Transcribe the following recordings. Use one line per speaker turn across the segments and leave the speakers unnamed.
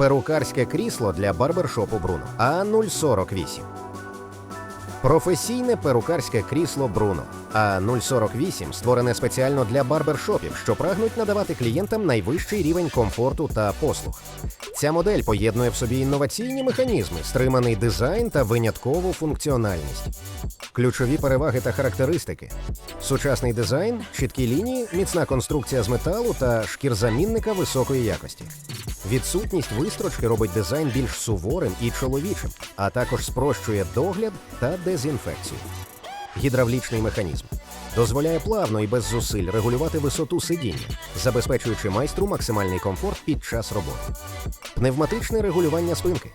Перукарське крісло для барбершопу Бруно А048. Професійне перукарське крісло Бруно А048 створене спеціально для барбершопів, що прагнуть надавати клієнтам найвищий рівень комфорту та послуг. Ця модель поєднує в собі інноваційні механізми, стриманий дизайн та виняткову функціональність. Ключові переваги та характеристики: сучасний дизайн, чіткі лінії, міцна конструкція з металу та шкірзамінника високої якості. Відсутність вистрочки робить дизайн більш суворим і чоловічим, а також спрощує догляд та дезінфекцію. Гідравлічний механізм дозволяє плавно і без зусиль регулювати висоту сидіння, забезпечуючи майстру максимальний комфорт під час роботи. Пневматичне регулювання спинки.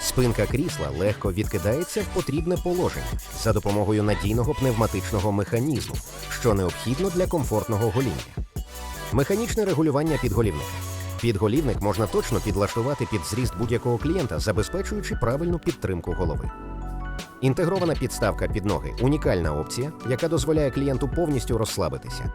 Спинка крісла легко відкидається в потрібне положення за допомогою надійного пневматичного механізму, що необхідно для комфортного гоління. Механічне регулювання підголівника. Підголівник можна точно підлаштувати під зріст будь-якого клієнта, забезпечуючи правильну підтримку голови. Інтегрована підставка під ноги унікальна опція, яка дозволяє клієнту повністю розслабитися.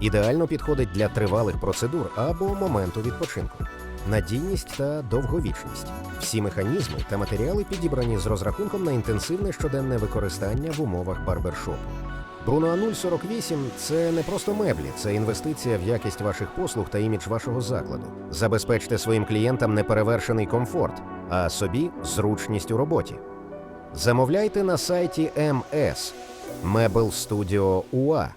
Ідеально підходить для тривалих процедур або моменту відпочинку. Надійність та довговічність. Всі механізми та матеріали підібрані з розрахунком на інтенсивне щоденне використання в умовах барбершопу. Bruno A048 – це не просто меблі, це інвестиція в якість ваших послуг та імідж вашого закладу. Забезпечте своїм клієнтам неперевершений комфорт, а собі зручність у роботі. Замовляйте на сайті МС Mebel Studio UA